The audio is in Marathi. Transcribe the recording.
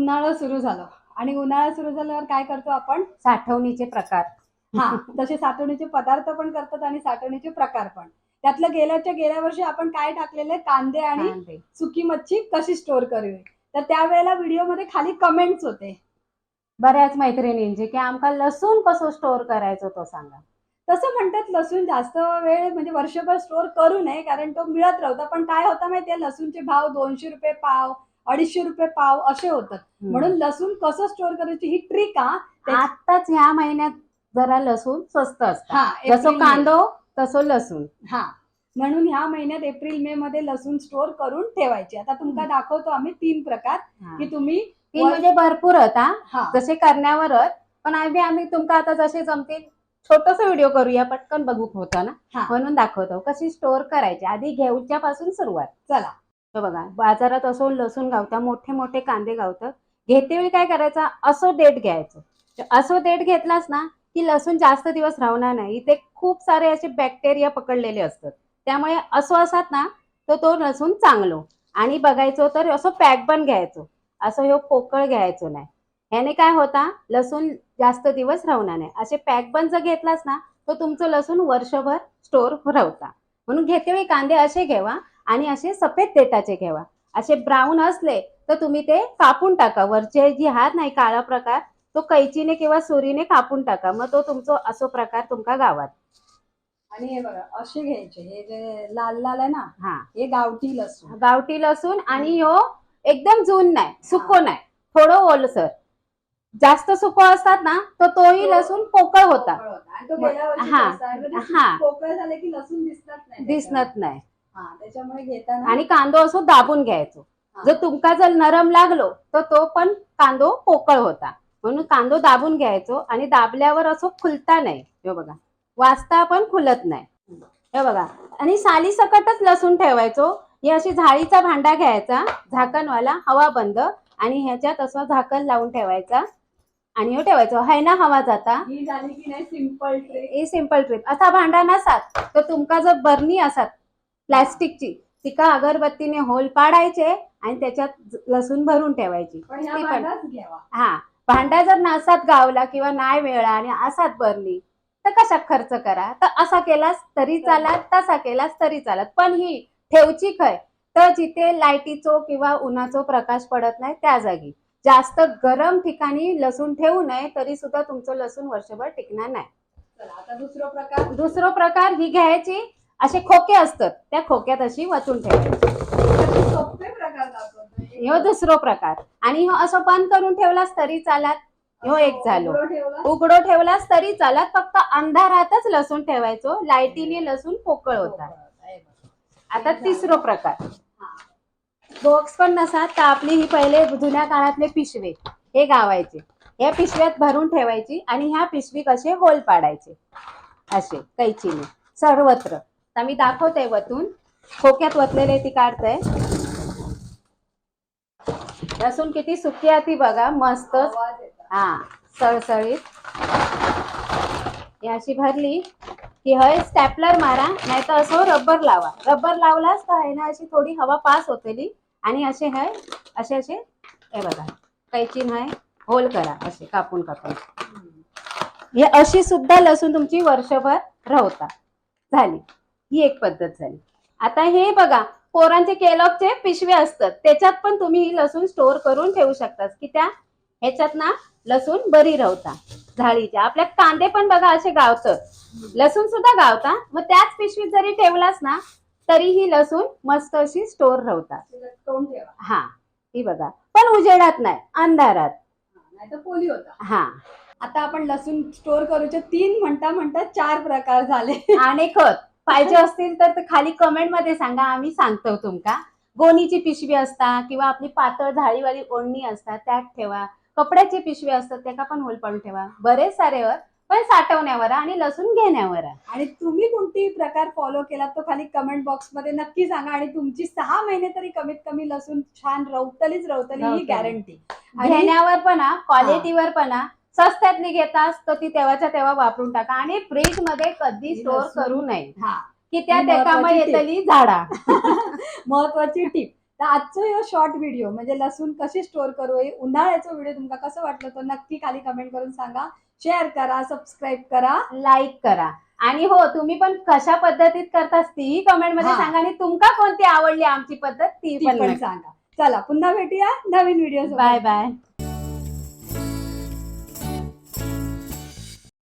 उन्हाळा सुरू झालं. आणि उन्हाळा सुरू झाल्यावर काय करतो आपण? साठवणीचे प्रकार. हा तसे साठवणीचे पदार्थ पण करतात आणि साठवणीचे प्रकार पण. त्यातलं गेल्याच्या गेल्या वर्षी आपण काय टाकलेले? कांदे आणि. सुकी मच्छी कशी स्टोअर करूया तर त्यावेळेला व्हिडिओमध्ये खाली कमेंट्स होते. बऱ्याच मैत्रिणींचे की आमका लसूण कसं स्टोअर करायचं तो सांगा. तसं म्हणतात लसूण जास्त वेळ म्हणजे वर्षभर स्टोअर करू नये कारण तो मिळत राहतो. पण काय होतं माहितीये? लसूणचे भाव दोनशे रुपये पाव अडीचशे रुपये पाव असे होतात. म्हणून लसूण कसं स्टोअर करायची ही ट्रिक हा आताच ह्या महिन्यात जरा लसूण स्वस्त असतं. जसं. कांदो तसं लसूण. हा म्हणून ह्या महिन्यात एप्रिल मे मध्ये लसूण स्टोअर करून ठेवायची. आता तुमका दाखवतो आम्ही तीन प्रकार. की तुम्ही ती म्हणजे भरपूर होता हा. जसे करण्यावरच पण आम्ही आम्ही तुमका आता जसे जमतील छोटस व्हिडिओ करूया पटकन बघू होता ना. म्हणून दाखवतो कशी स्टोअर करायची. आधी घेऊच्या पासून सुरुवात. चला. हे बघा बाजारात असो लसूण गावता मोठे मोठे कांदे गावतात घेते वेळी काय करायचं? असो देठ घ्यायचं. असो असं देठ घेतलास ना की लसूण जास्त दिवस राहणार नाही. इथे खूप सारे असे बॅक्टेरिया पकडलेले असतात. त्यामुळे असो असतात ना तर तो लसूण चांगलो. आणि बघायचो तर असं पॅक पण घ्यायचो. असं ह्यो पोकळ घ्यायचो नाही. ह्याने काय होता? लसूण जास्त दिवस राहणार नाही. असे पॅक पण जर घेतलास ना तर तुमचं लसूण वर्षभर स्टोर राहता म्हणून घेते वेळी कांदे असे घ्यावा. आणि असे सफेद देठाचे घ्यावा असे ब्राऊन असले तर तुम्ही ते कापून टाका. वरचे जी हात नाही काळा प्रकार तो कैचीने किंवा सुरीने कापून टाका. मग तो तुमचा असो प्रकार तुमका गावात. आणि हे बघा असे घ्यायचे. हे जे लाल लाल आहे ना हा. हे गावठी लसूण. गावठी लसूण आणि ह्यो एकदम जून नाही सुको नाही. थोडं ओलसर. जास्त सुको असतात ना तर तोही तो- लसूण पोकळ होता. पोकळ तो हा. हा. झाले की लसूण दिसतात नाही. दिसत नाही. हा त्याच्यामुळे घेताना आणि कांदो असो दाबून घ्यायचो. जर तुमका जर नरम लागलो तर तो पण कांदो पोकळ होता. म्हणून कांदो दाबून घ्यायचो आणि दाबल्यावर असं खुलता नाही. हे बघा. वाचता पण खुलत नाही. हे बघा. आणि साली सकटच लसूण ठेवायचो. ही अशी झाडीचा भांडा घ्यायचा. झाकणवाला हवा बंद. आणि ह्याच्यात असं झाकण लावून ठेवायचा. आणि हे ठेवायचं. है ना हवा जाता. ही झाली की नाही सिंपल ट्रिक ही सिंपल ट्रिप असा भांडा नसात. तर तुमका जर बर्नी असत प्लॅस्टिकची. तिका अगरबत्तीने होल पाडायचे आणि त्याच्यात लसूण भरून ठेवायची. ती पण हा. भांडा जर नसात गावला किंवा नाही वेळा आणि असात बरली तर कशा खर्च करा? तर असा केलास तरी चालत तसा केलास तरी चालत. पण ही ठेवची खय. तर जिथे लाईटीचो किंवा उन्हाचो प्रकाश पडत नाही त्या जागी. जास्त गरम ठिकाणी लसूण ठेवू नये तरी सुद्धा तुमचं लसूण वर्षभर टिकणार नाही. दुसरा प्रकार. दुसरा प्रकार ही घ्यायची. असे खोके असतात. त्या खोक्यात अशी वचून ठेवायची. ह्यो दुसरो प्रकार. आणि ह्यो असं बंद करून ठेवलास तरी चालत. ह्यो एक झालो. उघडं ठेवलं. उघडो ठेवलास तरी चालत. फक्त अंधारातच लसूण ठेवायचो. लाईटीने लसूण पोकळ होता. हे. आता तिसरो प्रकार. हा. बॉक्स पण नसा तर आपली ही पहिले जुन्या काळातले पिशवे. हे गावायचे. या पिशव्यात भरून ठेवायची आणि ह्या पिशवी कसे होल पाडायचे? असे कैचीने. सर्वत्र. तर मी दाखवते वतून. खोक्यात वतलेले ती काढते. लसूण किती सुकी आहे ती बघा मस्त. हा सळसळीत. अशी भरली की हय स्टॅपलर मारा नाही तर असं रबर लावा. रबर लावलास तर आहे ना अशी थोडी हवा पास होतेली. आणि असे हय असे असे हे बघा कैचीन हय होल करा असे कापून कापून. हे अशी सुद्धा लसूण तुमची वर्षभर राहता. झाली. ही एक पद्धत झाली. आता हे बघा पोरांचे केलॉगचे पिशवे असतात त्याच्यात पण तुम्ही ही लसूण स्टोअर करून ठेवू शकतात की त्या ह्याच्यात ना लसूण बरी राहता झाडीच्या आपल्या कांदे पण बघा असे गावतात. लसूण सुद्धा गावता. मग त्याच पिशवीत जरी ठेवलास ना तरी ही लसूण मस्त अशी स्टोअर राहता. ते लटकवून ठेवा हा ही बघा. पण उजेडात नाही अंधारात. पोली होता हा. आता आपण लसूण स्टोअर करूचे तीन म्हणता म्हणता चार प्रकार झाले. आणि खत. पाहिजे असतील तर ते खाली कमेंटमध्ये सांगा आम्ही सांगतो तुमका. गोणीची पिशवी असता किंवा आपली पातळ झाडीवाली ओढणी असतात त्यात ठेवा. कपड्याची पिशवी असतात त्याका पण होल पाडून ठेवा. बरेच सारे वर पण साठवण्यावर आणि लसूण घेण्यावर. आणि तुम्ही कोणती प्रकार फॉलो केला तो खाली कमेंट बॉक्समध्ये नक्की सांगा आणि तुमची सहा महिने तरी कमीत कमी लसूण छान रवतलीच रवतली ही. गॅरंटी घेण्यावर पण क्वालिटीवर पण हा. स्वस्तातली घेतास तर ती तेव्हाच्या तेव्हा वापरून टाका. आणि फ्रीजमध्ये कधी ती स्टोअर लसूण- करू नये. हा. की त्या ही tip. येतली झाडा. महत्वाची टीप तर आजचो ह्यो शॉर्ट व्हिडिओ म्हणजे लसूण कशी स्टोर करू हे उन्हाळ्याचा व्हिडिओ तुमका कसं वाटलं तो नक्की खाली कमेंट करून सांगा. शेअर करा सबस्क्राईब करा. लाईक करा. आणि हो तुम्ही पण कशा पद्धतीत करतास तीही कमेंटमध्ये हा. सांगा. आणि तुमका कोणती आवडली आमची पद्धत ती ती पण. सांगा. चला पुन्हा भेटूया नवीन व्हिडिओ बाय बाय